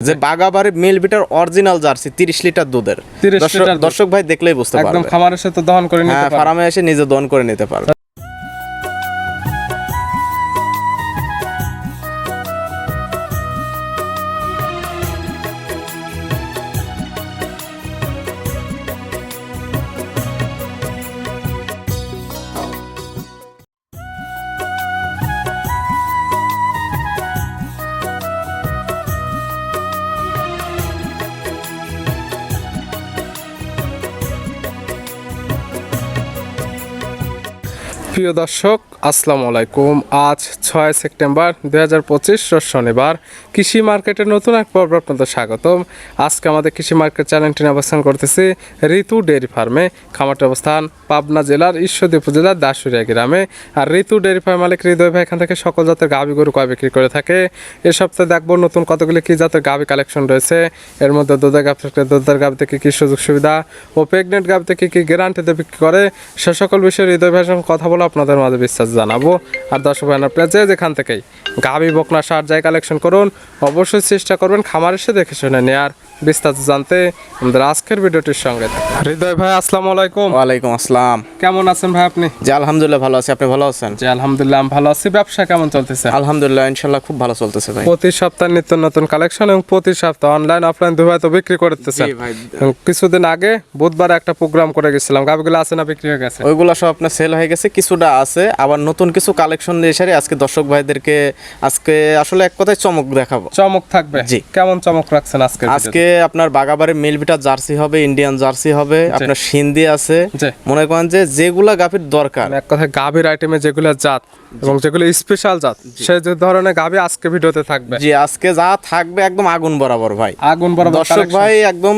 যে বাগাবাড়ি মিল বিটার অরিজিনাল জার্সি তিরিশ লিটার দুধের। 30 দর্শক- ভাই দেখলেই বুঝতে একদম পারবে। খামারের সাথে দহন করে নিতে হ্যাঁ পারবে। ফার্মে এসে নিজে দহন করে নিতে পারবে। প্রিয় দর্শক, আসসালামু আলাইকুম। আজ ছয় সেপ্টেম্বর দু হাজার পঁচিশ শনিবার। কৃষি মার্কেটের নতুন এক পর্ব আপনাদের স্বাগতম। আজকে আমাদের কৃষি মার্কেট চ্যানেলটি অবস্থান করতেছি ঋতু ডেয়ারি ফার্মে। খামারটি অবস্থান পাবনা জেলার ঈশ্বরদী উপজেলার দাসুরিয়া গ্রামে। আর ঋতু ডেয়ারি ফার্ম মালিক হৃদয় ভাই, এখান থেকে সকল জাতের গাভী গরু কয় বিক্রি করে থাকে? এ সপ্তাহে দেখব নতুন কতগুলি কী জাতের গাভী কালেকশন রয়েছে। এর মধ্যে দুধের গাভ থেকে দুধের গাভ থেকে কি সুযোগ সুবিধা ও প্রেগনেন্ট গাভ থেকে কী গ্যারান্টিতে বিক্রি করে? সে সকল বিষয়ে হৃদয় ভাইয়ের সঙ্গে কথা বলে আপনাদের মাঝে বিশ্বাস জানাব। আর দর্শক ভাই আপনারা যে যেখান থেকেই গাভি বকনা সার যাই কালেকশন করুন, অবশ্যই চেষ্টা করবেন খামার এসে দেখে শুনে নেয়ার। বিস্তারিত জানতে আমাদের আজকের ভিডিওটির সঙ্গে হৃদয় ভাই আসসালামু আলাইকুম। ওয়ালাইকুম আসসালাম। কেমন আছেন ভাই আপনি? জি আলহামদুলিল্লাহ ভালো আছি। আপনি ভালো আছেন? জি আলহামদুলিল্লাহ আমি ভালো আছি। ব্যবসা কেমন চলতেছে? আলহামদুলিল্লাহ ইনশাল্লাহ খুব ভালো চলতেছে ভাই। প্রতি সপ্তাহে নিত্য নতুন কালেকশন এবং প্রতি সপ্তাহে অনলাইন অফলাইন দুভাবে তো বিক্রি করতেছেন। কিছুদিন আগে বুধবার একটা প্রোগ্রাম করে গেছিলাম। গাবিগুলো আছে না বিক্রি হয়ে গেছে? ওইগুলো সব আপনার সেল হয়ে গেছে কিছুটা আছে। আবার নতুন কিছু কালেকশন দিয়ে এসে আজকে দর্শক ভাইদেরকে আজকে আসলে এক কথায় চমক দেখাবো। চমক থাকবে? জি। কেমন চমক রাখছেন আজকে আজকে আপনার বাগাবাড়ি মিলবিটা জার্সি হবে ইন্ডিয়ান জার্সি হবে আপনার সিন্ধি আছে। মনে করেন যে যেগুলা গাভীর দরকার। এক কথা গাভীর আইটেমে যেগুলো জাত এবং যেগুলো স্পেশাল জাত সে যে ধরনের গাভী আজকে ভিডিওতে থাকবে। জি আজকে যা থাকবে একদম আগুন বরাবর ভাই। আগুন বরাবর দর্শক ভাই একদম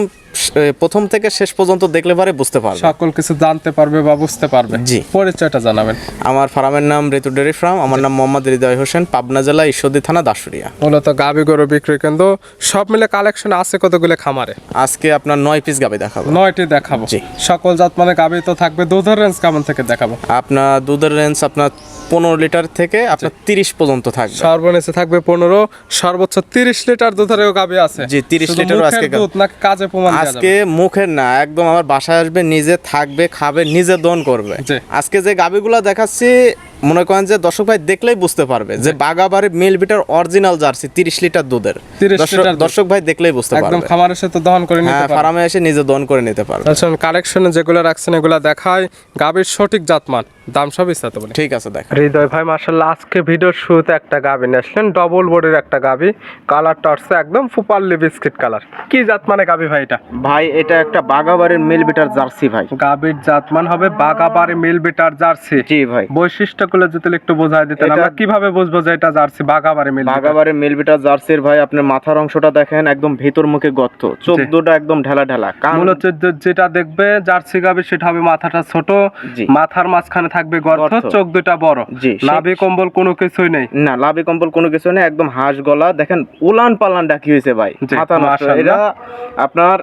প্রথম থেকে শেষ পর্যন্ত দেখলে পারে বুঝতে পারবে। সকল কিছু জানতে পারবে বা বুঝতে পারবে। জি। পরিচয়টা জানাবেন। আমার ফার্মের নাম ঋতু ডেরি ফার্ম আমার নাম মোহাম্মদ হৃদয় হোসেন পাবনা জেলা ঈশ্বরদী থানা দাসুরিয়া মূলত গাভী গরু বিক্রি কেন্দ্র সব মিলে কালেকশন আছে কতগুলো খামারে? আজকে আপনার নয় পিস গাভী দেখাবো। নয়টি দেখাবো। জি। সকল জাত মানে গাভী তো থাকবে দুধের রেঞ্জ কেমন থেকে দেখাবো? আপনার দুধের রেঞ্জ আপনার পনেরো লিটার থেকে আপনার তিরিশ পর্যন্ত থাকবে। সর্বনিচে থাকবে পনেরো সর্বোচ্চ তিরিশ লিটার দুধেরও গাভী আছে। জি, 30 লিটারও মুখের আজকে দুধ নাকি কাজে প্রমাণ আজকে মুখের না একদম আমার বাসায় আসবে নিজে থাকবে খাবে নিজে দন করবে। আজকে যে গাবিগুলো দেখাচ্ছি মনে করেন যে দর্শক ভাই দেখলেই বুঝতে পারবে যে বাগাবাড়ি মিল বিটার অরিজিনাল জার্সি তিরিশ লিটার দুধের। 30 দর্শক- লিটার ভাই দেখলেই বুঝতে একদম পারবে। খামারের সাথে দহন করে নিতে হ্যাঁ পারবে। ফার্মে এসে নিজে দন করে নিতে পারবে। আসলে কালেকশনে যেগুলো রাখছেন এগুলো দেখায় গাভীর সঠিক জাতমান। দাম সব ইস্তাতে বলি ঠিক আছে দেখ। হৃদয় ভাই মার্শাল্লাহ আজকে ভিডিওর শুরুতে একটা নিয়ে আসলেন ডবল বডির একটা গাভী কালারটা হচ্ছে একদম ফুপারলি বিস্কিট কালার। কি জাত মানে গাভী ভাই এটা? ভাই এটা একটা বাগাবাড়ির মিল বিটার জার্সি ভাই। গাভীর জাতমান হবে বাগাবাড়ি মিল বিটার জার্সি। জি ভাই। বৈশিষ্ট্যগুলো যদি একটু বোঝায় দিতেন এটা- আমরা কীভাবে বুঝব যে এটা জার্সি বাগাবাড়ি মিল বিটার? বাগাবাড়ির মিল বিটার জার্সির ভাই আপনার মাথার অংশটা দেখেন একদম ভিতর মুখে গর্ত। চোখ। দুটো একদম ঢেলা ঢেলা। কান মূলত যেটা দেখবে জার্সি গাবি সেটা হবে মাথাটা ছোট। মাথার মাঝখানে থাকবে গর্ত। চোখ দুটা বড়। জি, নাভি কম্বল কোনো কিছুই নেই। না লাভি কম্বল কোনো কিছু নেই একদম হাঁস গলা। দেখেন উলান পালান ডাকি হয়েছে ভাই মাথা এটা আপনার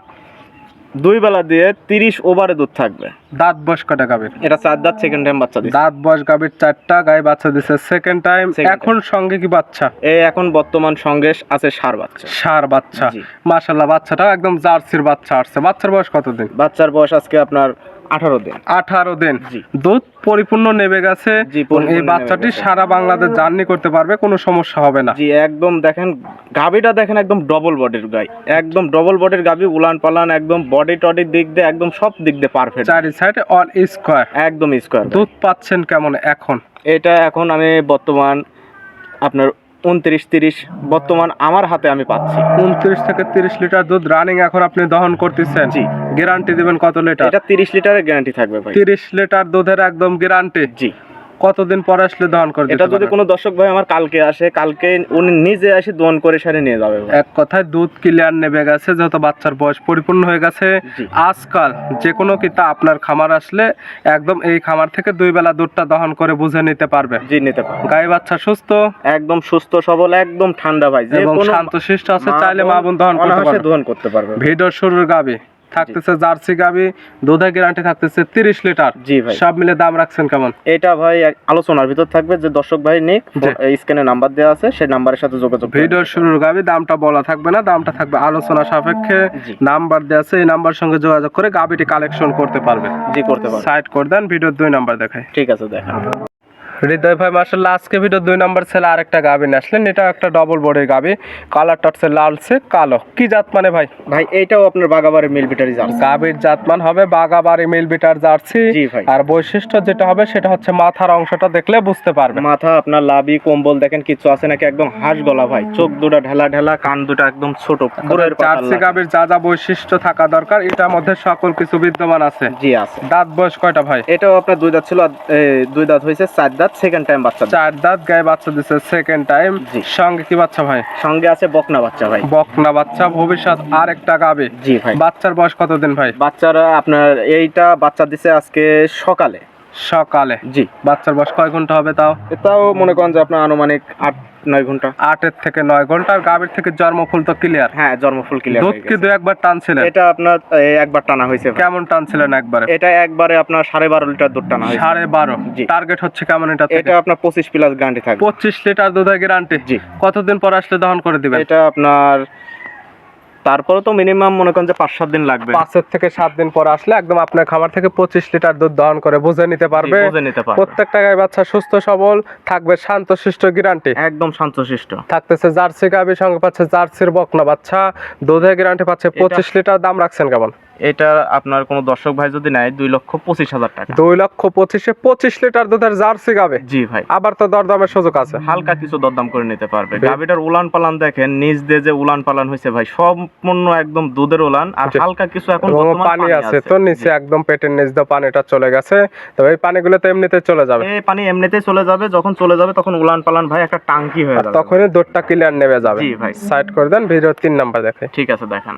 দুই বেলা দিয়ে তিরিশ ওভারে দুধ থাকবে। দাঁত বয়স কটা গাভীর? এটা চার দাঁত সেকেন্ড টাইম বাচ্চা দিচ্ছে দাঁত বয়স চারটা গায়ে বাচ্চা দিছে সেকেন্ড টাইম এখন সঙ্গে কি বাচ্চা? এই এখন বর্তমান সঙ্গে আছে সার বাচ্চা। সার বাচ্চা। মাশাল্লাহ বাচ্চাটা একদম জার্সির বাচ্চা আসছে। বাচ্চার বয়স কতদিন? বাচ্চার বয়স আজকে আপনার আঠারো দিন। আঠারো দিন। দুধ পরিপূর্ণ নেবে গেছে। এই বাচ্চাটি সারা বাংলাদেশ জার্নি করতে পারবে কোনো সমস্যা হবে না। জি একদম দেখেন গাবিটা দেখেন একদম ডবল বডির গাই। একদম ডবল বডির গাবি উলান পালান একদম বডি টডির দিক দিয়ে একদম সব দিক দিয়ে পারফেক্ট চারি সাইডে অল স্কোয়ার একদম স্কোয়ার দুধ পাচ্ছেন কেমন এখন? এটা এখন আমি বর্তমান আপনার উনত্রিশ তিরিশ বর্তমান আমার হাতে আমি পাচ্ছি। উনত্রিশ থেকে তিরিশ লিটার দুধ রানিং এখন আপনি দহন করতেছেন। জি। গ্যারান্টি দেবেন কত লিটার? এটা তিরিশ লিটারের গ্যারান্টি থাকবে ভাই। তিরিশ লিটার দুধের একদম গ্যারান্টি জি। কতদিন পর আসলে দহন করে এটা যদি কোনো দর্শক ভাই আমার কালকে আসে কালকে উনি নিজে এসে দোন করে সারে নিয়ে যাবে এক কথায় দুধ ক্লিয়ার নেবে গেছে যেহেতু বাচ্চার বয়স পরিপূর্ণ হয়ে গেছে। আজকাল যে কোনো কিতা আপনার খামার আসলে একদম এই খামার থেকে দুই বেলা দুধটা দহন করে বুঝে নিতে পারবে। জি নিতে পারবে। গায়ে বাচ্চা সুস্থ? একদম সুস্থ সবল একদম ঠান্ডা ভাই। যে কোনো শান্ত শিষ্ট আছে চাইলে মা বোন দহন করতে পারবে। দহন করতে পারবে। ভিডিওর শুরুর গাবি। থাকতেছে জার্সি গাবি দুধের গ্যারান্টি থাকতেছে তিরিশ লিটার। জি ভাই। সব মিলে দাম রাখছেন কেমন? এটা ভাই আলোচনার ভিতর থাকবে যে দর্শক ভাই নিক। স্ক্রিনে নাম্বার দেওয়া আছে সেই নাম্বারের সাথে যোগাযোগ। ভিডিওর শুরুর গাবি দামটা বলা থাকবে না দামটা থাকবে আলোচনা সাপেক্ষে। নাম্বার দেওয়া আছে এই নাম্বার সঙ্গে যোগাযোগ করে গাবিটি কালেকশন করতে পারবে। জি করতে পারবেন সাইড করে দেন ভিডিওর দুই নাম্বার দেখায়। ঠিক আছে দেখেন। হৃদয় ভাই মার্শাল্লাহ আজকে ভিডিও দুই নম্বর ছেলে আরেকটা গাবি নিয়ে আসলেন। এটা একটা ডবল বডির গাবি। কালারটা হচ্ছে লালসে কালো। কি জাত মানে ভাই? ভাই এইটাও আপনার বাগাবাড়ি মিল বিটারি জার্সি। গাবির জাতমান হবে বাগাবাড়ি মিল বিটার জার্সি। আর বৈশিষ্ট্য যেটা হবে সেটা হচ্ছে মাথার অংশটা দেখলে বুঝতে পারবে মাথা আপনার লাবি কম্বল দেখেন কিছু আছে নাকি একদম হাঁস গলা ভাই। চোখ দুটা ঢেলা ঢেলা কান দুটা একদম ছোট পুরের জার্সি। গাবির যা যা বৈশিষ্ট্য থাকা দরকার এটার মধ্যে সকল কিছু বিদ্যমান আছে। জি আছে। দাঁত বয়স কয়টা ভাই? এটাও আপনার দুই দাঁত ছিল দুই দাঁত হয়েছে চার দাঁত। সেকেন্ড টাইম বাচ্চা দিছে। চার দাঁত গায়ে বাচ্চা দিচ্ছে সেকেন্ড টাইম সঙ্গে কি বাচ্চা ভাই? সঙ্গে আছে বকনা বাচ্চা ভাই। বকনা বাচ্চা ভবিষ্যৎ আর একটা গাবে। জি ভাই। বাচ্চার বয়স কতদিন ভাই? বাচ্চারা আপনার এইটা বাচ্চা দিছে আজকে সকালে। সকালে। জি। বাচ্চার বয়স কয় ঘণ্টা হবে তাও? এটাও মনে করেন যে আপনার আনুমানিক আট নয় ঘণ্টা। আটের থেকে নয় ঘণ্টা। আর গাভীর থেকে জন্মফুল তো ক্লিয়ার হ্যাঁ জন্মফুল ক্লিয়ার দুধ কি দু একবার টানছিলেন? এটা আপনার এ, একবার টানা হয়েছে। কেমন টানছিলেন একবারে? এটা একবারে আপনার সাড়ে বারো লিটার দুধ টানা হয়েছে। সাড়ে বারো। টার্গেট হচ্ছে কেমন এটা এটা আপনার পঁচিশ প্লাস গ্যারান্টি থাকবে। পঁচিশ লিটার দুধের গ্যারান্টি জি। কতদিন পর আসলে দহন করে দিবেন? এটা আপনার তারপরে তো মিনিমাম মনে করেন যে পাঁচ সাত দিন লাগবে। পাঁচের থেকে সাত দিন পর আসলে একদম আপনার খামার থেকে পঁচিশ লিটার দুধ দহন করে বুঝে নিতে পারবে। বুঝে নিতে পারবে। প্রত্যেকটা গায়ে বাচ্চা সুস্থ সবল থাকবে শান্ত শিষ্ট গ্যারান্টি একদম শান্ত শান্তশিষ্ট। থাকতেছে জার্সি গাভি সঙ্গে পাচ্ছে জার্সির বকনা বাচ্চা। দুধের গ্যারান্টি পাচ্ছে পঁচিশ লিটার দাম রাখছেন কেমন? এটা আপনার কোনো দর্শক ভাই যদি নেয় দুই লক্ষ পঁচিশ হাজার টাকা। দুই লক্ষ পঁচিশে পঁচিশ লিটার দুধের জার্সি গাবে? জি ভাই। আবার তো দরদামের সুযোগ আছে। হালকা কিছু দরদাম করে নিতে পারবে। গাভিটার উলান পালান দেখেন নিজ দিয়ে যে উলান পালান হয়েছে ভাই সম্পূর্ণ একদম দুধের উলান। আর হালকা কিছু এখন পানি আছে তো নিচে একদম পেটের নিচ দিয়ে পানিটা চলে গেছে। তবে এই পানিগুলো তো এমনিতে চলে যাবে। এই পানি এমনিতেই চলে যাবে যখন চলে যাবে তখন উলান পালান ভাই একটা টাঙ্কি হয়ে যাবে। তখনই দুধটা ক্লিয়ার নেমে যাবে। জি ভাই। সাইড করে দেন ভিডিও তিন নাম্বার দেখে। ঠিক আছে দেখেন।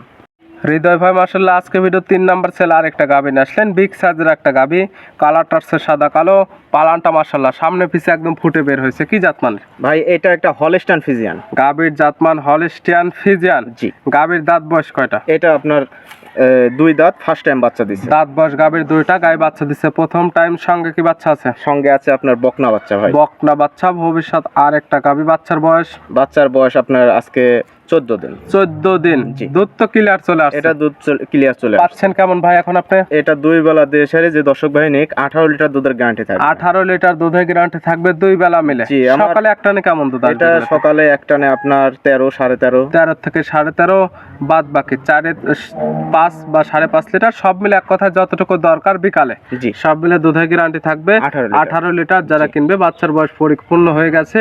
হৃদয় ভাই মার্শাল্লাহ আজকে ভিডিও তিন নাম্বার ছেলে আর একটা গাবি নিয়ে আসলেন। বিগ সাইজের একটা গাবি। কালারটা হচ্ছে সাদা কালো। পালানটা মার্শাল্লাহ সামনে পিছে একদম ফুটে বের হয়েছে। কি জাতমান? ভাই এটা একটা হলস্টান ফিজিয়ান গাবির জাতমান হলিস্টিয়ান ফিজিয়ান জি। গাবির দাঁত বয়স কয়টা? এটা আপনার দুই দাঁত ফার্স্ট টাইম বাচ্চা দিচ্ছে দাঁত বয়স গাবির দুইটা গায়ে বাচ্চা দিচ্ছে প্রথম টাইম সঙ্গে কি বাচ্চা আছে? সঙ্গে আছে আপনার বকনা বাচ্চা ভাই। বকনা বাচ্চা ভবিষ্যৎ আর একটা গাবি। বাচ্চার বয়স? বাচ্চার বয়স আপনার আজকে চোদ্দ দিন। চোদ্দ দিন। দুধ তো ক্লিয়ার চলে আসছে। এটা দুধ ক্লিয়ার চলে। পাচ্ছেন কেমন ভাই এখন আপনি? এটা দুই বেলা দেশের যে দর্শক ভাই নিক আঠারো লিটার দুধের গ্যারান্টি থাকবে। আঠারো লিটার দুধের গ্যারান্টি থাকবে দুই বেলা মিলে। সকালে একটানে কেমন দুধ এটা সকালে একটানে আপনার তেরো সাড়ে তেরো। তেরো থেকে সাড়ে তেরো বাদ বাকি চারে পাঁচ বা সাড়ে পাঁচ লিটার সব মিলে এক কথায় যতটুকু দরকার বিকালে। জি। সব মিলে দুধের গ্যারান্টি থাকবে। 18 আঠারো লিটার যারা কিনবে বাচ্চার বয়স পরিপূর্ণ হয়ে গেছে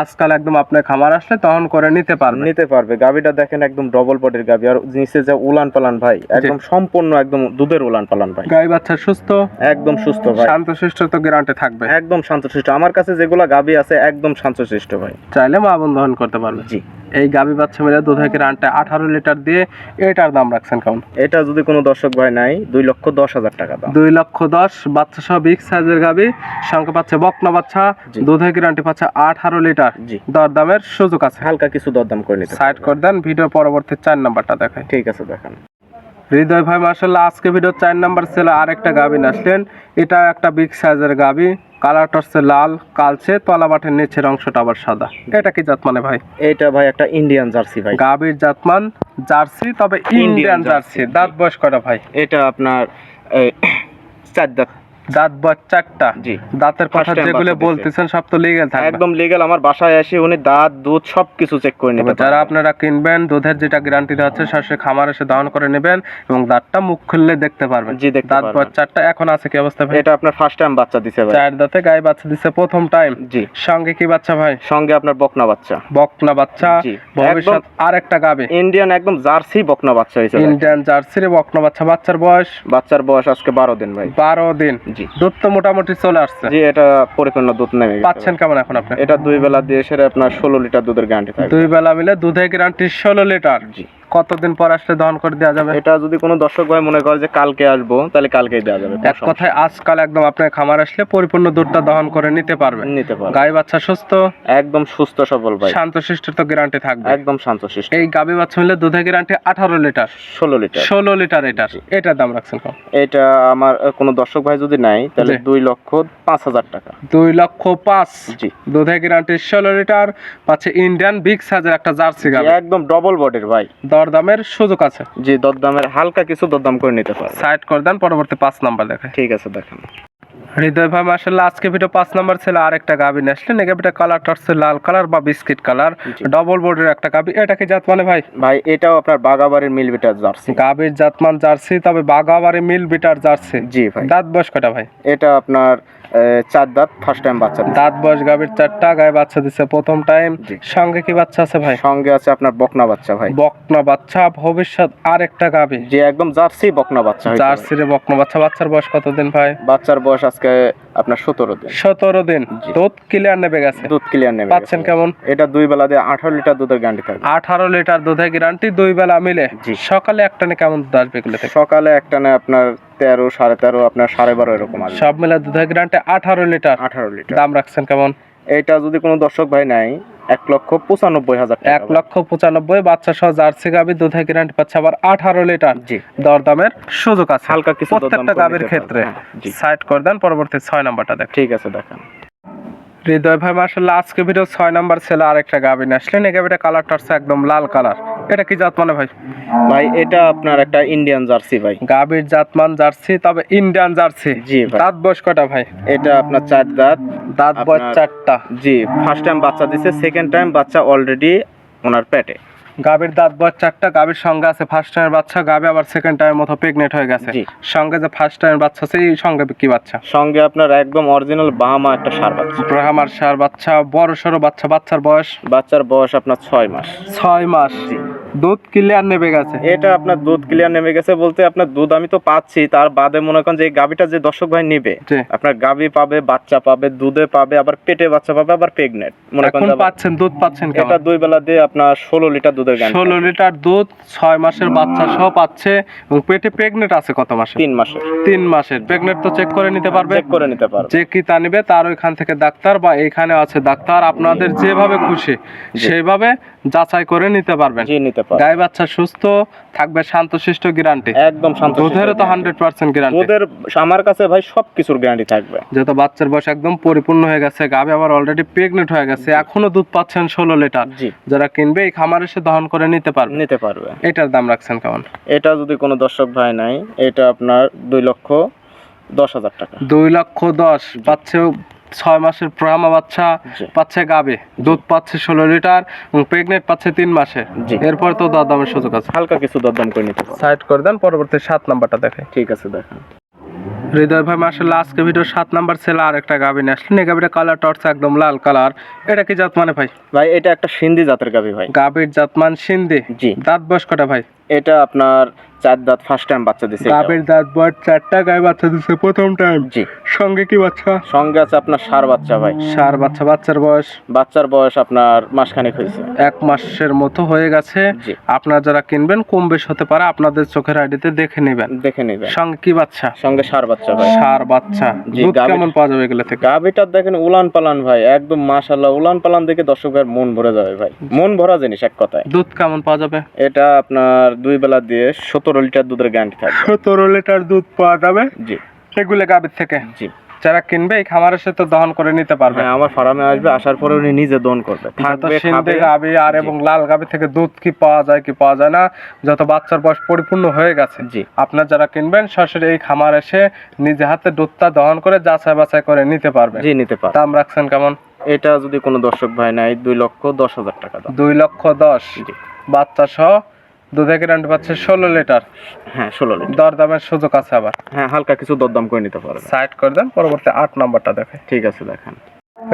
আজকাল একদম আপনার খামার আসলে তখন করে নিতে পারবে। নিতে পারবে। গাবিটা দেখেন একদম ডবল বডির গাবি আর নিচে যে উলান পালান ভাই একদম সম্পূর্ণ একদম দুধের উলান পালান ভাই। গাই বাচ্চা সুস্থ? একদম সুস্থ ভাই। শান্ত সুস্থ তো গ্যারান্টি থাকবে। একদম শান্তশিষ্ট। আমার কাছে যেগুলা গাবি আছে একদম শান্তশিষ্ট ভাই। চাইলে মা বন্ধন করতে পারবে। জি। এই গাবি বাচ্চা মেলে মিলে থেকে রানটা আঠারো লিটার দিয়ে এটার দাম রাখছেন কেমন? এটা যদি কোনো দর্শক ভাই নাই দুই লক্ষ দশ হাজার টাকা দাম। দুই লক্ষ দশ বাচ্চা সহ বিগ সাইজের গাবি সঙ্গে পাচ্ছে বকনা বাচ্চা দুধ থেকে রানটি পাচ্ছে আঠারো লিটার। জি। দরদামের সুযোগ আছে। হালকা কিছু দরদাম করে নিতে সাইড করে দেন ভিডিও পরবর্তী চার নাম্বারটা দেখায় ঠিক আছে দেখেন। হৃদয় ভাই মার্শাল্লাহ আজকে ভিডিও চার নাম্বার ছিল আরেকটা গাবি আসলেন। এটা একটা বিগ সাইজের গাবি কালারটা হচ্ছে লাল কালচে তলা বাটের নিচের অংশটা আবার সাদা। এটা কি জাত মানে ভাই? এটা ভাই একটা ইন্ডিয়ান জার্সি ভাই। গাবির জাতমান জার্সি তবে ইন্ডিয়ান জার্সি জার্সি। দাঁত বয়স কটা ভাই? এটা আপনার চার দাঁত। দাঁত বয়স চারটা জি। দাঁতের কথা যেগুলো বলতেছেন সব তো লিগেল থাকবে। একদম লিগেল আমার বাসায় এসে উনি দাঁত দুধ সবকিছু চেক করে তবে নেবে যারা আপনারা কিনবেন দুধের যেটা গ্যারান্টি দেওয়া হচ্ছে সরাসরি খামার এসে দহন করে নেবেন এবং দাঁতটা মুখ খুললে দেখতে পারবেন। জি দেখতে দাঁত। বয়স চারটা এখন আছে কি অবস্থা ভাই? এটা আপনার ফার্স্ট টাইম বাচ্চা দিছে ভাই। চার দাঁতে গায়ে বাচ্চা দিচ্ছে প্রথম টাইম জি। সঙ্গে কি বাচ্চা ভাই? সঙ্গে আপনার বকনা বাচ্চা। বকনা বাচ্চা। ভবিষ্যৎ আর একটা গাবে। ইন্ডিয়ান একদম জার্সি বকনা বাচ্চা হয়েছে। ইন্ডিয়ান জার্সির বকনা বাচ্চা বাচ্চার বয়স? বাচ্চার বয়স আজকে বারো দিন ভাই। বারো দিন। জি। দুধ তো মোটামুটি চলে আসছে। জি এটা পরিপূর্ণ দুধ নেমে গেছে। পাচ্ছেন কেমন এখন আপনি? এটা দুই বেলা দিয়ে সেরে আপনার ষোলো লিটার দুধের গ্যারান্টি থাকবে। দুই বেলা মিলে দুধের গ্যারান্টি ষোলো লিটার। জি। কতদিন পর আসলে দহন করে দেওয়া যাবে? এটা যদি কোনো দর্শক ভাই মনে করে যে কালকে আসব তাহলে কালকেই দেওয়া যাবে এক কথায় আজকাল একদম আপনার খামার আসলে পরিপূর্ণ দুধটা দহন করে নিতে পারবে। নিতে পারবে। গাই বাচ্চা সুস্থ? একদম সুস্থ সবল ভাই। শান্ত শিষ্ট তো গ্যারান্টি থাকবে। একদম শান্তশিষ্ট। এই গাবি বাচ্চা মিলে দুধের গ্যারান্টি আঠারো লিটার। ষোলো লিটার। ষোলো লিটার এটার। এটার দাম রাখছেন এটা আমার কোনো দর্শক ভাই যদি নাই তাহলে। দুই লক্ষ পাঁচ হাজার টাকা। দুই লক্ষ পাঁচ। জি। দুধের গ্যারান্টি ষোলো লিটার পাচ্ছে ইন্ডিয়ান বিগ সাইজের একটা জার্সি গাবি। একদম ডবল বডির ভাই। দরদামের সুযোগ আছে। জি দরদামের হালকা কিছু দরদাম করে নিতে পারবে। সাইড করে দেন পরবর্তী পাঁচ নাম্বার দেখে। ঠিক আছে দেখেন। হৃদয় ভাই মার্শাল্লাহ আজকে ভিডিও পাঁচ নাম্বার ছিল আরেকটা গাবি নিয়ে আসলেন গাবিটা কালারটা হচ্ছে লাল কালার বা বিস্কিট কালার ডবল বোর্ডের একটা গাবি। এটা কি জাত মানে ভাই? ভাই এটাও আপনার বাগাবাড়ির মিল বিটার জার্সি। গাবির জাতমান জার্সি তবে বাগাবাড়ি মিল বিটার জার্সি। জি ভাই। দাঁত বয়স কটা ভাই? এটা আপনার চার দাঁত ফার্স্ট টাইম বাচ্চা দাঁত বয়স গাবির চারটা গায়ে বাচ্চা দিচ্ছে প্রথম টাইম সঙ্গে কি বাচ্চা আছে ভাই? সঙ্গে আছে আপনার বকনা বাচ্চা ভাই। বকনা বাচ্চা ভবিষ্যৎ আর একটা গাবি যে একদম জার্সি বকনা বাচ্চা ভাই। জার্সির বকনা বাচ্চা বাচ্চার বয়স কতদিন ভাই? বাচ্চার বয়স আজকে আপনার সতেরো দিন। সতেরো দিন। দুধ ক্লিয়ার নেবে গেছে? দুধ ক্লিয়ার নেবে পাচ্ছেন কেমন? এটা দুই বেলা দিয়ে আঠারো লিটার দুধের গ্যারান্টি থাকবে। আঠারো লিটার দুধের গ্যারান্টি দুই বেলা মিলে। সকালে একটা কেমন দুধ আসবে সকালে একটানে আপনার তেরো সাড়ে তেরো আপনার সাড়ে বারো এরকম আসবে। সব মিলে দুধের গ্যারান্টি আঠারো লিটার। আঠারো লিটার। দাম রাখছেন কেমন? এটা যদি কোনো দর্শক ভাই নাই এক লক্ষ পঁচানব্বই হাজার এক লক্ষ পঁচানব্বই বাচ্চা সহ জার্সি গাবি দুধের গ্যারান্টি পাচ্ছে আবার আঠারো লিটার। জি। দরদামের সুযোগ আছে। হালকা কিছু প্রত্যেকটা গাবির ক্ষেত্রে। হ্যাঁ, সাইড করে দেন পরবর্তী ছয় নাম্বারটা দেখ ঠিক আছে দেখেন। হৃদয় ভাই মার্শাল্লাহ আজকে ভিডিও ছয় নাম্বার ছেলে আরেকটা গাবি নিয়ে আসলেন। এই গাবিটা কালারটা হচ্ছে একদম লাল কালার এটা কি জাত মানে ভাই? ভাই এটা আপনার একটা ইন্ডিয়ান জার্সি ভাই। গাবির জাতমান জার্সি তবে ইন্ডিয়ান জার্সি জি ভাই। দাঁত বয়স কটা ভাই? এটা আপনার চার দাঁত। দাঁত বয়স চারটা। জি ফার্স্ট টাইম বাচ্চা দিছে সেকেন্ড টাইম বাচ্চা অলরেডি ওনার পেটে। গাবির দাঁত বয়স চারটা গাবের সঙ্গে আছে ফার্স্ট টাইমের বাচ্চা গাবে আবার সেকেন্ড টাইমের মতো প্রেগনেন্ট হয়ে গেছে। সঙ্গে যে ফার্স্ট টাইমের বাচ্চা সেই সঙ্গে কি বাচ্চা? সঙ্গে আপনার একদম অরিজিনাল বাহামা একটা সার বাচ্চা। ব্রাহ্মার সার বাচ্চা বড় সড়ো বাচ্চা বাচ্চার বয়স? বাচ্চার বয়স আপনার ছয় মাস। ছয় মাস। দুধ ক্লিয়ার নেবে গেছে। এটা আপনার দুধ ক্লিয়ার নেমে গেছে বলতে আপনার দুধ আমি তো পাচ্ছি তার বাদে মনে করেন যে এই গাবিটা যে দর্শক ভাই নিবে আপনার গাবি পাবে বাচ্চা পাবে দুধে পাবে আবার পেটে বাচ্চা পাবে আবার প্রেগনেন্ট মনে করেন এখন পাচ্ছেন দুধ পাচ্ছেন এটা দুই বেলা দিয়ে আপনার ষোলো লিটার দুধের গান ষোলো লিটার দুধ ছয় মাসের বাচ্চা সহ পাচ্ছে এবং পেটে প্রেগনেন্ট আছে কত মাসে? তিন মাসের। তিন মাসের। প্রেগনেন্ট তো চেক করে নিতে পারবে। চেক করে নিতে পারবে। যে কি তা নিবে তার ওইখান থেকে ডাক্তার বা এইখানে আছে ডাক্তার আপনাদের যেভাবে খুশি সেইভাবে যাচাই করে নিতে পারবেন। জি নিতে পারবে গাই বাচ্চা সুস্থ থাকবে শান্তশিষ্ট গ্যারান্টি একদম শান্ত দুধেরও তো হান্ড্রেড পার্সেন্ট গ্যারান্টি দুধের আমার কাছে ভাই গ্যারান্টি থাকবে। যেহেতু বাচ্চার বয়স একদম পরিপূর্ণ হয়ে গেছে গাবে আবার অলরেডি প্রেগনেন্ট হয়ে গেছে এখনও দুধ পাচ্ছেন ষোলো লিটার। জি। যারা কিনবে এই খামার এসে দহন করে নিতে পারবে। নিতে পারবে। এটার দাম রাখছেন কেমন? এটা যদি কোনো দর্শক ভাই নাই এটা আপনার দুই লক্ষ দশ হাজার টাকা। দুই লক্ষ দশ পাচ্ছে ছয় মাসের প্রামা বাচ্চা পাচ্ছে গাবে দুধ পাচ্ছে ষোলো লিটার এবং প্রেগনেন্ট পাচ্ছে তিন মাসে। এরপর তো দামের সুযোগ আছে। হালকা কিছু দরদাম করে নিতে সাইড করে দেন পরবর্তী সাত নাম্বারটা দেখে। ঠিক আছে দেখেন। হৃদয় ভাই মাসাল্লাহ আজকে ভিডিও সাত নাম্বার ছেলে আর একটা গাবি নিয়ে আসলেন। এই গাবিটা কালার টর্চ একদম লাল কালার এটা কি জাত মানে ভাই? ভাই এটা একটা সিন্ধি জাতের গাবি ভাই। গাবির জাতমান সিন্ধি। জি। দাঁত বয়স কটা ভাই? এটা আপনার চার দাঁত ফার্স্ট টাইম বাচ্চা দিছে। গাবির দাঁত বয়স চারটা গায়ে বাচ্চা দিচ্ছে প্রথম টাইম জি। সঙ্গে কি বাচ্চা? সঙ্গে আছে আপনার সার বাচ্চা ভাই। সার বাচ্চা বাচ্চার বয়স? বাচ্চার বয়স আপনার মাসখানেক হয়েছে। এক মাসের মতো হয়ে গেছে। জি। আপনারা যারা কিনবেন কম বেশ হতে পারে আপনাদের চোখের আইডিতে দেখে নেবেন। দেখে নিবেন। সঙ্গে কি বাচ্চা? সঙ্গে সার বাচ্চা ভাই। সার বাচ্চা। জি, দুধ গাভীর- কেমন পাওয়া যাবে এগুলো থেকে? গাভিটার দেখেন উলান পালান ভাই একদম মাশাল্লাহ উলান পালান দেখে দর্শকের মন ভরে যাবে ভাই। মন ভরা জিনিস এক কথায়। দুধ কেমন পাওয়া যাবে? এটা আপনার দুই বেলা দিয়ে সতেরো লিটার দুধের গ্যারান্টি থাকবে। সতেরো লিটার দুধ পাওয়া যাবে? জি। এগুলো গাভীর থেকে? জি। যারা কিনবে এই খামারের সাথে দহন করে নিতে পারবে। হ্যাঁ আমার ফার্মে আসবে আসার পরে উনি নিজে দন করবে। থাকবে সিন্ধে গাভী আর এবং লাল গাভী থেকে দুধ কি পাওয়া যায় কি পাওয়া যায় না যত বাচ্চার বয়স পরিপূর্ণ হয়ে গেছে। জি। আপনার যারা কিনবেন সরাসরি এই খামার এসে নিজে হাতে দুধটা দহন করে যাচাই বাছাই করে নিতে পারবে। জি নিতে পারবে। দাম রাখছেন কেমন? এটা যদি কোনো দর্শক ভাই নাই দুই লক্ষ দশ হাজার টাকা দুই লক্ষ দশ। জি। বাচ্চা সহ দুধের গ্যারান্টি পাচ্ছে ষোলো লিটার। হ্যাঁ ষোলো লিটার। দর দামের সুযোগ আছে আবার। হ্যাঁ হালকা কিছু দরদাম করে নিতে পারবে সাইড করে দেন পরবর্তী আট নম্বরটা দেখে। ঠিক আছে দেখেন।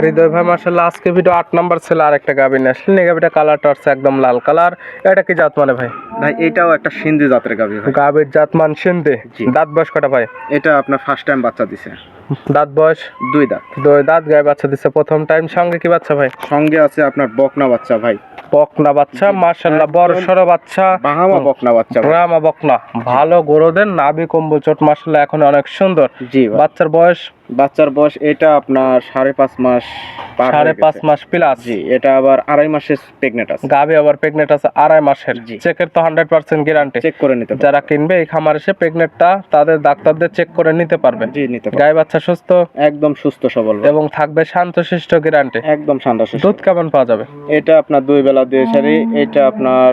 হৃদয় ভাই মার্শাল্লাহ আজকে ভিডিও আট নাম্বার ছিল আর একটা গাবি নিয়ে আসলেন। এই গাবিটা কালারটা হচ্ছে একদম লাল কালার এটা কি জাত মানে ভাই? ভাই এটাও একটা সিন্ধি জাতের গাভী ভাই। গাবির জাত মান সিন্ধে। দাঁত বয়স কটা ভাই? এটা আপনার ফার্স্ট টাইম বাচ্চা দিছে। দাঁত বয়স? দুই দাঁত। দুই দাঁত গায়ে বাচ্চা দিচ্ছে প্রথম টাইম সঙ্গে কি বাচ্চা ভাই? সঙ্গে আছে আপনার বকনা বাচ্চা ভাই। বকনা বাচ্চা মার্শাল্লাহ বড় সড়ো বাচ্চা। বাহামা বকনা বাচ্চা। ব্রাহ্মা বকনা। ভালো গরুদের নাবি কম্বল চোট মার্শাল্লাহ এখন অনেক সুন্দর। জি বাচ্চার বয়স বাচ্চার বয়স এটা আপনার সাড়ে পাঁচ মাস সাড়ে পাঁচ মাস প্লাস জি এটা আবার আড়াই মাসের প্রেগনেন্ট আছে। গাভি আবার প্রেগনেন্ট আছে আড়াই মাসের। জি। চেকের তো হান্ড্রেড পার্সেন্ট গ্যারান্টি চেক করে নিতে যারা কিনবে এই খামার এসে প্রেগনেন্টটা তাদের ডাক্তারদের চেক করে নিতে পারবে। জি নিতে পারবে। গায়ে বাচ্চা সুস্থ? একদম সুস্থ সবল এবং থাকবে শান্ত শান্তশিষ্ট গ্যারান্টি একদম সুস্থ দুধ কেমন পাওয়া যাবে? এটা আপনার দুই বেলা দিয়ে সারি এটা আপনার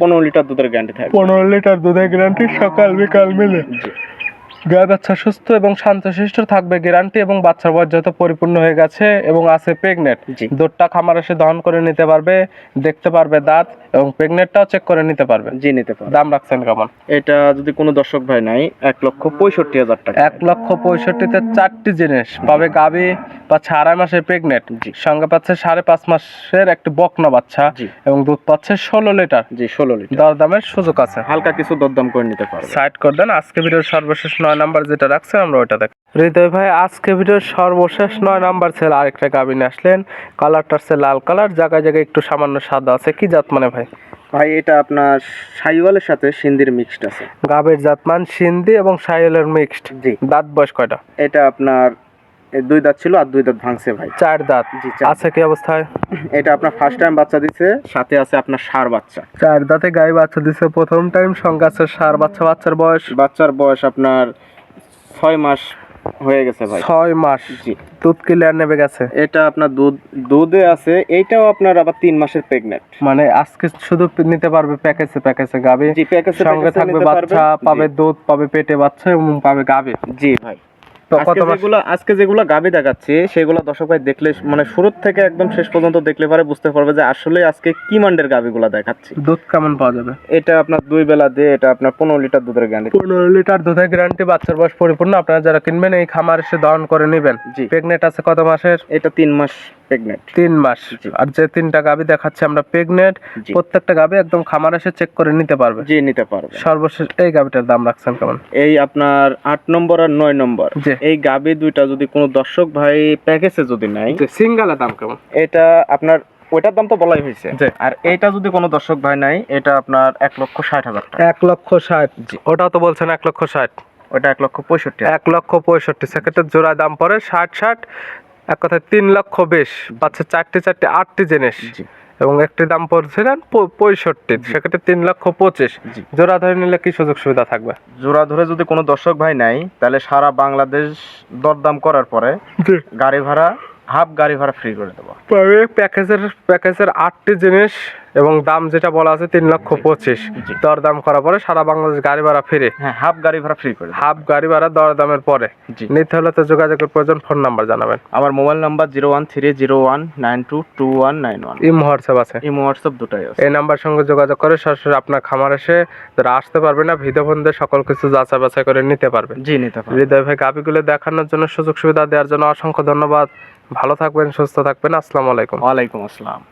পনেরো লিটার দুধের গ্যারান্টি থাকবে। পনেরো লিটার দুধের গ্যারান্টি সকাল বিকাল মিলে। জি। গায়ে বাচ্চা সুস্থ এবং শান্তশিষ্ট থাকবে গ্যারান্টি এবং বাচ্চার বয়স যত পরিপূর্ণ হয়ে গেছে এবং আছে প্রেগনেন্ট জি। দুধটা খামার এসে দহন করে নিতে পারবে দেখতে পারবে দাঁত এবং প্রেগনেন্টটাও চেক করে নিতে পারবে। জি নিতে পারবে। দাম রাখছেন কেমন? এটা যদি কোনো দর্শক ভাই নাই এক লক্ষ পঁয়ষট্টি হাজার টাকা। এক লক্ষ পঁয়ষট্টিতে চারটি জিনিস পাবে গাবি পাচ্ছে আড়াই মাসের প্রেগনেন্ট জি। সঙ্গে পাচ্ছে সাড়ে পাঁচ মাসের একটি বকনা বাচ্চা এবং দুধ পাচ্ছে ষোলো লিটার। জি ষোলো লিটার। দরদামের সুযোগ আছে। হালকা কিছু দরদাম করে নিতে পারবে। সাইড করে দেন আজকে ভিডিওর সর্বশেষ নয় নাম্বার যেটা রাখছেন আমরা ওইটা দেখ হৃদয় ভাই আজকে ভিডিওর সর্বশেষ নয় নাম্বার ছেল আরেকটা গাবিন আসলেন। কালারটা হচ্ছে লাল কালার জায়গায় জায়গায় একটু সামান্য সাদা আছে। কি জাত মানে ভাই? ভাই এটা আপনার সাইওয়ালের সাথে সিন্দির মিক্সড আছে। গাবের জাত মান সিন্ধি এবং সাইওয়ালের মিক্সড জি। দাঁত বয়স কয়টা? এটা আপনার দুই দাঁত ছিল আর দুই দাঁত ভাঙছে ভাই। চার দাঁত। জি, আছে কি অবস্থায়? এটা আপনার ফার্স্ট টাইম বাচ্চা দিচ্ছে সাথে আছে আপনার সার বাচ্চা। চার দাঁতে গাই বাচ্চা দিছে প্রথম টাইম সঙ্গে আছে সার বাচ্চা বাচ্চার বয়স? বাচ্চার বয়স আপনার ছয় মাস হয়ে গেছে ভাই। ছয় মাস। জি। দুধ ক্লিয়ার নেবে গেছে? এটা আপনার দুধ দুধে আছে এইটাও আপনার আবার তিন মাসের প্রেগনেন্ট মানে আজকে শুধু নিতে পারবে প্যাকেজে প্যাকেজে গাবে। জি প্যাকেজে সঙ্গে থাকবে বাচ্চা পাবে দুধ পাবে পেটে বাচ্চা এবং পাবে গাবে। জি ভাই। যেগুলো আজকে যেগুলো গাবি দেখাচ্ছে সেগুলো দর্শক ভাই দেখলে মানে শুরু থেকে একদম শেষ পর্যন্ত দেখলে পারে বুঝতে পারবে যে আসলে আজকে কি মান্ডের গাবিগুলো দেখাচ্ছি। দুধ কেমন পাওয়া যাবে? এটা আপনার দুই বেলা দিয়ে এটা আপনার পনেরো লিটার দুধের গ্যারান্টি পনেরো লিটার দুধের গ্যারান্টি বাচ্চার বয়স পরিপূর্ণ। আপনারা যারা কিনবেন এই খামার এসে দহন করে নেবেন। জি। প্রেগনেন্ট আছে কত মাসের? এটা তিন মাস। প্রেগনেন্ট তিন মাস। আর যে তিনটা গাবি দেখাচ্ছে আমরা প্রেগনেন্ট প্রত্যেকটা গাবি একদম খামার এসে চেক করে নিতে পারবে। জি নিতে পারবে। সর্বশেষ এই গাবিটার দাম রাখছেন কেমন? এই আপনার আট নম্বর আর নয় নম্বর। এই গাবি দুইটা যদি কোনো দর্শক ভাই প্যাকেজে যদি নাই সিঙ্গালের দাম কেমন? এটা আপনার ওইটার দাম তো বলাই হয়েছে। আর এইটা যদি কোনো দর্শক ভাই নাই এটা আপনার এক লক্ষ ষাট হাজার টাকা। এক লক্ষ ষাট। ওটাও তো বলছেন এক লক্ষ ষাট। ওটা এক লক্ষ পঁয়ষট্টি এক লক্ষ পঁয়ষট্টি। সেক্ষেত্রে জোড়া দাম পড়ে ষাট ষাট। এক কথায় তিন লক্ষ বেশ পাচ্ছে চারটে চারটে আটটি জিনিস। এবং একটি দাম পড়ছে পঁয়ষট্টি সেক্ষেত্রে তিন লক্ষ পঁচিশ। জোড়া ধরে নিলে কি সুযোগ সুবিধা থাকবে? জোড়া ধরে যদি কোনো দর্শক ভাই নাই তাহলে সারা বাংলাদেশ দরদাম করার পরে গাড়ি ভাড়া হাফ গাড়ি ভাড়া ফ্রি করে দেবো। প্যাকেজের প্যাকেজের আটটি জিনিস এবং দাম যেটা বলা আছে তিন লক্ষ পঁচিশ। দর দাম করার পরে সারা বাংলাদেশ গাড়ি ভাড়া ফিরে হ্যাঁ হাফ গাড়ি ভাড়া ফ্রি করে হাফ গাড়ি ভাড়া দর দামের পরে নিতে হলে তো যোগাযোগের প্রয়োজন ফোন নাম্বার জানাবেন। আমার mobile number zero one three zero one nine two two one nine one imo WhatsApp আছে। ইমো হোয়াটসঅ্যাপ দুটাই আছে। এই নাম্বার সঙ্গে যোগাযোগ করে সরাসরি আপনার খামার এসে যারা আসতে পারবে না ভিডিও ফোন দিয়ে সকল কিছু যাচাই বাছাই করে নিতে পারবে। জি নিতে পারবে। হৃদয় ভাই গাবিগুলো দেখানোর জন্য সুযোগ সুবিধা দেওয়ার জন্য অসংখ্য ধন্যবাদ। ভালো থাকবেন সুস্থ থাকবেন। আসসালামু আলাইকুম। ওয়ালাইকুম আসসালাম।